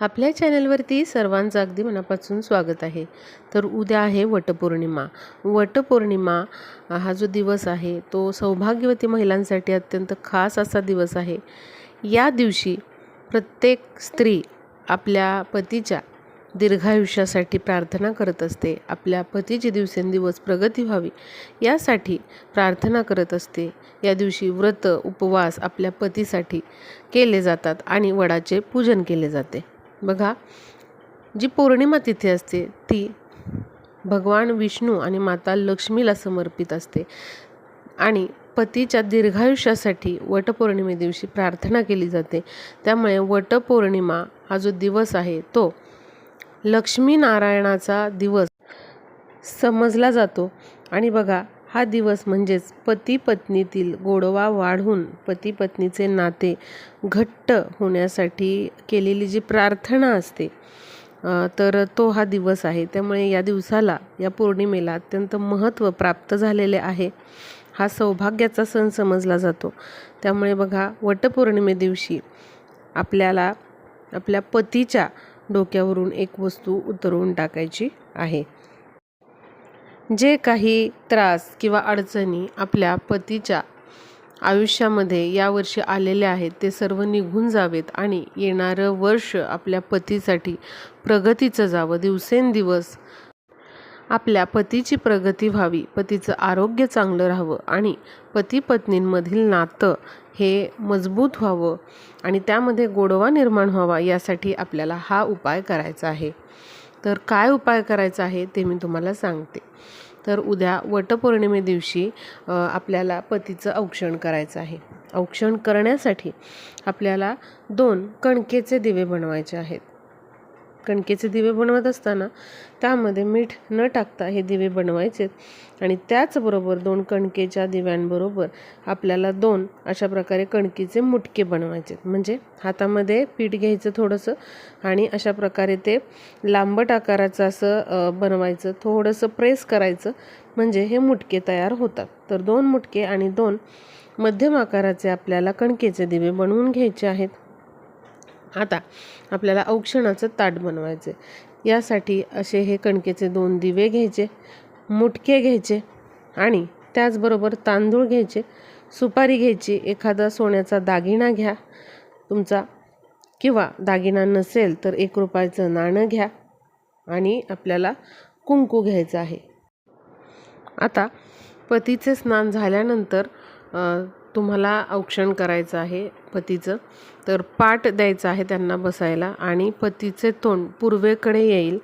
आपल्या चॅनलवरती सर्वांचं अगदी मनापासून स्वागत आहे. तर उद्या आहे वटपौर्णिमा. वटपौर्णिमा हा जो दिवस आहे तो सौभाग्यवती महिलांसाठी अत्यंत खास असा दिवस आहे. या दिवशी प्रत्येक स्त्री आपल्या पतीच्या दीर्घायुष्यासाठी प्रार्थना करत असते. आपल्या पतीची दिवसेंदिवस प्रगती व्हावी यासाठी प्रार्थना करत असते. या दिवशी व्रत उपवास आपल्या पतीसाठी केले जातात आणि वडाचे पूजन केले जाते. बघा जी पौर्णिमा तिथे असते ती भगवान विष्णू आणि माता लक्ष्मीला समर्पित असते. आणि पतीच्या दीर्घायुष्यासाठी वटपौर्णिमे दिवशी प्रार्थना केली जाते. त्यामुळे वटपौर्णिमा हा जो दिवस आहे तो लक्ष्मीनारायणाचा दिवस समजला जातो. आणि बघा हा दिवस म्हणजेच पती पत्नीतील गोडवा वाढून पती पत्नीचे नाते घट्ट होण्यासाठी केलेली जी प्रार्थना असते तर तो हा दिवस आहे. त्यामुळे या दिवसाला या पौर्णिमेला अत्यंत महत्त्व प्राप्त झालेले आहे. हा सौभाग्याचा सण समजला जातो. त्यामुळे बघा वटपौर्णिमे दिवशी आपल्याला आपल्या पतीच्या डोक्यावरून एक वस्तू उतरवून टाकायची आहे. जे काही त्रास किंवा अडचणी आपल्या पतीच्या आयुष्यामध्ये यावर्षी आलेले आहेत ते सर्व निघून जावेत आणि येणारं वर्ष आपल्या पतीसाठी प्रगतीचं जावं. दिवसेंदिवस आपल्या पतीची प्रगती व्हावी पतीचं आरोग्य चांगलं राहावं आणि पती पत्नींमधील नातं हे मजबूत व्हावं आणि त्यामध्ये गोडवा निर्माण व्हावा यासाठी आपल्याला हा उपाय करायचा आहे. तर काय उपाय करायचा आहे ते मी तुम्हाला सांगते. तर उद्या वटपौर्णिमे दिवशी आपल्याला पतीचं औक्षण करायचं आहे. औक्षण करण्यासाठी आपल्याला दोन कणकेचे दिवे बनवायचे आहेत. कणकेचे दिवे बनवत असताना त्यामध्ये मीठ न टाकता हे दिवे बनवायचेत आणि त्याचबरोबर दोन कणकेच्या दिव्यांबरोबर आपल्याला दोन अशा प्रकारे कणकीचे मुटके बनवायचेत म्हणजे हातामध्ये पीठ घ्यायचं थोडंसं आणि अशा प्रकारे ते लांबट आकाराचं असं बनवायचं. थोडंसं प्रेस करायचं. म्हणजे हे मुटके तयार होतात. तर दोन मुटके आणि दोन मध्यम आकाराचे आपल्याला कणकेचे दिवे बनवून घ्यायचे आहेत. आता आपल्याला औक्षणाचं ताट बनवायचे यासाठी असे हे कणकेचे दोन दिवे घ्यायचे मुटके घ्यायचे आणि त्याचबरोबर तांदूळ घ्यायचे. सुपारी घ्यायची एखादा सोन्याचा दागिना घ्या तुमचा किंवा दागिना नसेल तर एक रुपयाचं नाणं घ्या आणि आपल्याला कुंकू घ्यायचं आहे. आता पतीचे स्नान झाल्यानंतर तुम्हाला औक्षण करायचं आहे पतीचं तर पाठ द्यायचं आहे त्यांना बसायला आणि पतीचे तोंड पूर्वेकडे येईल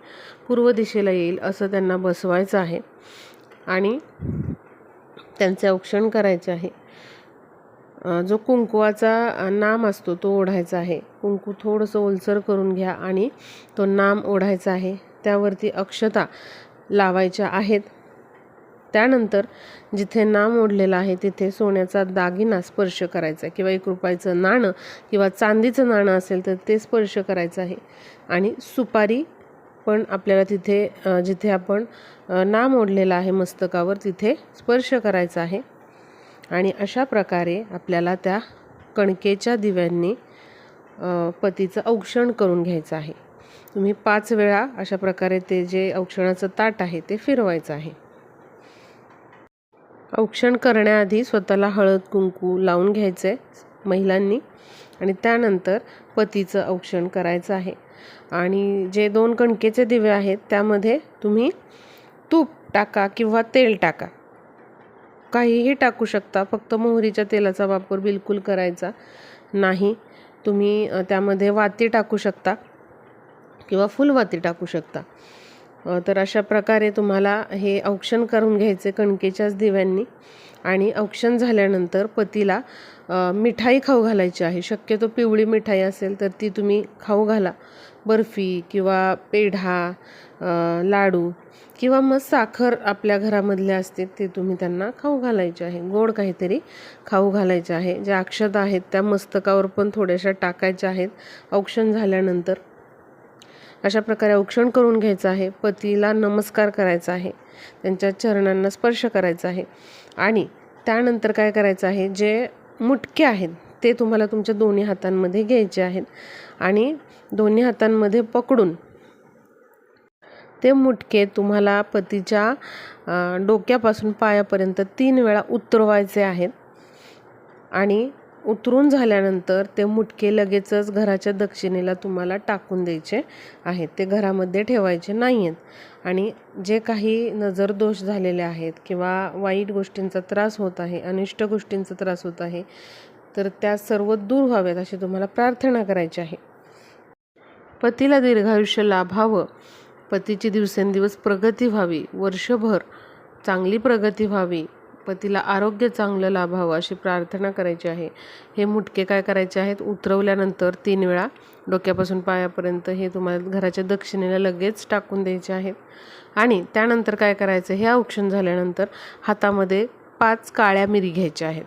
पूर्व दिशेला येईल असं त्यांना बसवायचं आहे. आणि त्यांचे औक्षण करायचे आहे. जो कुंकवाचा नाम असतो तो ओढायचा आहे. कुंकू थोडंसं ओलसर करून घ्या आणि तो नाम ओढायचा आहे. त्यावरती अक्षता लावायच्या आहेत. त्यानंतर जिथे नाम ओढलेलं आहे तिथे सोन्याचा दागिना स्पर्श करायचा किंवा एक रुपयाचं नाणं किंवा चांदीचं नाणं असेल तर ते स्पर्श करायचं आहे. आणि सुपारी पण आपल्याला तिथे जिथे आपण नाम ओढलेलं आहे मस्तकावर तिथे स्पर्श करायचा आहे. आणि अशा प्रकारे आपल्याला त्या कणकेच्या दिव्यांनी पतीचं औक्षण करून घ्यायचं आहे. तुम्ही पाच वेळा अशा प्रकारे ते जे औक्षणाचं ताट आहे ते फिरवायचं आहे. औक्षण करण्याआधी स्वतःला हळद कुंकू लावून घ्यायचं आहे महिलांनी आणि त्यानंतर पतीचं औक्षण करायचं आहे. आणि जे दोन कणकेचे दिवे आहेत त्यामध्ये तुम्ही तूप टाका किंवा तेल टाका. काहीही टाकू शकता फक्त मोहरीच्या तेलाचा वापर बिलकुल करायचा नाही. तुम्ही त्यामध्ये वाती टाकू शकता किंवा फुलवाती टाकू शकता. तर अशा प्रकारे तुम्हाला हे औक्षण करून घ्यायचे कणकेच्याच दिव्यांनी. आणि औक्षण झाल्यानंतर पतीला मिठाई खाऊ घालायची आहे. शक्यतो पिवळी मिठाई असेल तर ती तुम्ही खाऊ घाला. बर्फी किंवा पेढा लाडू किंवा मग साखर आपल्या घरामधल्या असते ते तुम्ही त्यांना खाऊ घालायचे आहे. गोड काहीतरी खाऊ घालायचे आहे. ज्या अक्षता आहेत त्या मस्तकावर पण थोड्याशा टाकायच्या आहेत. औक्षण झाल्यानंतर अशा प्रकारे औक्षण करून घ्यायचं आहे. पतीला नमस्कार करायचा आहे. त्यांच्या चरणांना स्पर्श करायचा आहे. आणि त्यानंतर काय करायचं आहे? जे मुटके आहेत ते तुम्हाला तुमच्या दोन्ही हातांमध्ये घ्यायचे आहेत. आणि दोन्ही हातांमध्ये पकडून ते मुटके तुम्हाला पतीच्या डोक्यापासून पायापर्यंत तीन वेळा उतरवायचे आहेत. आणि उतरून झाल्यानंतर ते मुटके लगेचच घराच्या दक्षिणेला तुम्हाला टाकून द्यायचे आहेत. ते घरामध्ये ठेवायचे नाही आहेत आणि जे काही नजरदोष झालेले आहेत किंवा वाईट गोष्टींचा त्रास होत आहे अनिष्ट गोष्टींचा त्रास होत आहे तर त्या सर्व दूर व्हाव्यात अशी तुम्हाला प्रार्थना करायची आहे. पतीला दीर्घायुष्य लाभावं. पतीची दिवसेंदिवस प्रगती व्हावी. वर्षभर चांगली प्रगती व्हावी. पतीला आरोग्य चांगलं लाभावं अशी प्रार्थना करायची आहे. हे मुटके काय करायचे आहेत? उतरवल्यानंतर तीन वेळा डोक्यापासून पायापर्यंत हे तुम्हाला घराच्या दक्षिणेला लगेच टाकून द्यायचे आहेत. आणि त्यानंतर काय करायचं? हे औक्षण झाल्यानंतर हातामध्ये पाच काळ्या मिरी घ्यायच्या आहेत.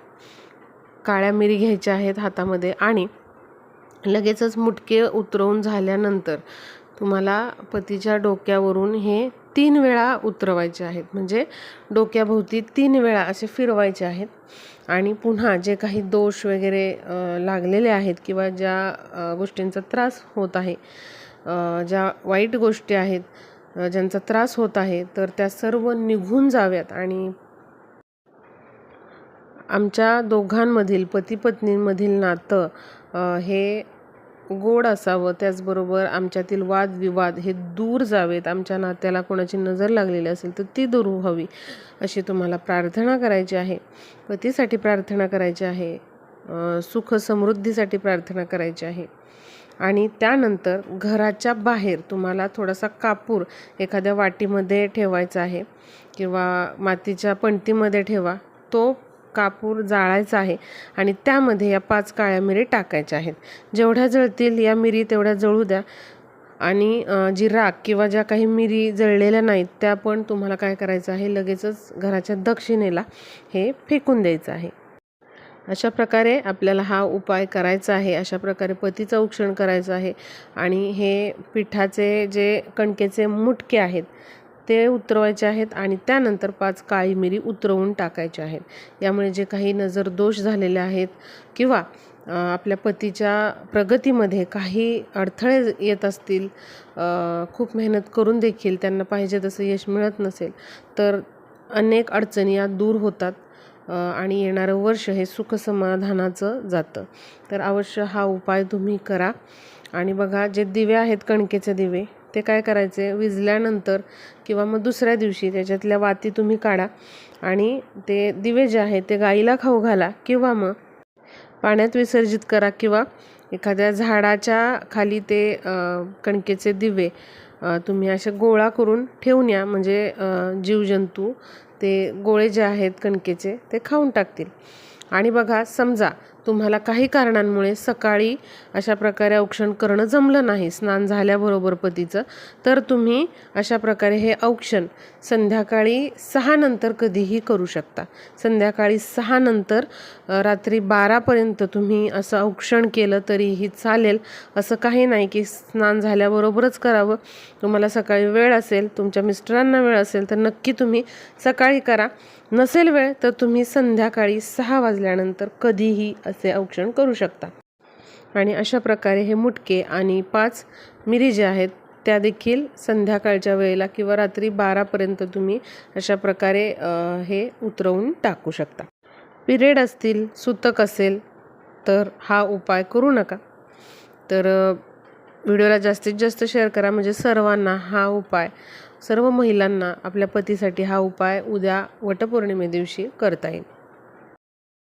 काळ्या मिरी घ्यायच्या आहेत हातामध्ये आणि लगेचच मुटके उतरवून झाल्यानंतर तुम्हाला पतीच्या डोक्यावरून हे तीन वेळा उतरवायचे आहेत. म्हणजे डोक्याभोवती तीन वेळा असे फिरवायचे आहेत. आणि पुन्हा जे काही दोष वगैरे लागलेले आहेत किंवा ज्या गोष्टींचा त्रास होत आहे ज्या वाईट गोष्टी आहेत ज्यांचा त्रास होत आहे तर त्या सर्व निघून जाव्यात. आणि आमच्या दोघांमधील पती पत्नींमधील नातं हे गोड असावं त्याचबरोबर आमच्यातील वादविवाद हे दूर जावेत आमच्या नात्याला कोणाची नजर लागलेली असेल तर ती दूर व्हावी अशी तुम्हाला प्रार्थना करायची आहे. पतीसाठी प्रार्थना करायची आहे सुख समृद्धीसाठी प्रार्थना करायची आहे. आणि त्यानंतर घराच्या बाहेर तुम्हाला थोडासा कापूर एखाद्या वाटीमध्ये ठेवायचा आहे किंवा मातीच्या पणतीमध्ये ठेवा तो कापूर जाळायचा आहे आणि त्यामध्ये या पाच काळ्या मिरी टाकायच्या आहेत. जेवढ्या जळतील या मिरी तेवढ्या जळू द्या. आणि जी राख किंवा ज्या काही मिरी जळलेल्या नाहीत त्या पण तुम्हाला काय करायचं आहे लगेचच घराच्या दक्षिणेला हे फेकून द्यायचं आहे. अशा प्रकारे आपल्याला हा उपाय करायचा आहे अशा प्रकारे पतीचं औक्षण करायचं आहे. आणि हे पिठाचे जे कणकेचे मुटके आहेत ते उतरवायचे आहेत आणि त्यानंतर पाच काळी मिरी उतरवून टाकायचे आहेत. यामुळे जे काही नजर दोष झालेले आहेत किंवा आपल्या पतीच्या प्रगतीमध्ये काही अडथळे येत असतील खूप मेहनत करून देखील त्यांना पाहिजे तसं यश मिळत नसेल तर अनेक अडचणी या दूर होतात आणि येणारं वर्ष हे सुखसमाधानाचं जातं. तर अवश्य हा उपाय तुम्ही करा. आणि बघा जे दिवे आहेत कणकेचे दिवे ते काय करायचे? विजल्यानंतर किंवा मग दुसऱ्या दिवशी त्याच्यातल्या वाती तुम्ही काढा आणि ते दिवे जे आहेत ते गाईला खाऊ घाला किंवा मग पाण्यात विसर्जित करा किंवा एखाद्या झाडाच्या खाली ते कणकेचे दिवे तुम्ही असे गोळा करून ठेवून या. म्हणजे जीवजंतू ते गोळे जे आहेत कणकेचे ते खाऊन टाकतील. आणि बघा समजा तुम्हाला काही कारणांमुळे सकाळी अशा प्रकारे औक्षण करणं जमलं नाही स्नान झाल्याबरोबर पतीचं तर तुम्ही अशा प्रकारे हे औक्षण संध्याकाळी सहा नंतर कधीही करू शकता. संध्याकाळी सहा नंतर रात्री बारापर्यंत तुम्ही असं औक्षण केलं तरीही चालेल. असं काही नाही की स्नान झाल्याबरोबरच करावं. तुम्हाला सकाळी वेळ असेल तुमच्या मिस्टरांना वेळ असेल तर नक्की तुम्ही सकाळी करा. नसेल वेळ तर तुम्ही संध्याकाळी सहा वाजल्यानंतर कधीही असे औक्षण करू शकता. आणि अशा प्रकारे हे मुटके आणि पाच मिरी जे आहेत त्या देखील संध्याकाळच्या वेळेला किंवा रात्री बारापर्यंत तुम्ही अशा प्रकारे हे उतरवून टाकू शकता. पिरियड असतील सुतक असेल तर हा उपाय करू नका. तर व्हिडिओला जास्तीत जास्त शेअर करा. म्हणजे सर्वांना हा उपाय सर्व महिलांना आपल्या पतीसाठी हा उपाय उद्या वटपौर्णिमे दिवशी करता येईल.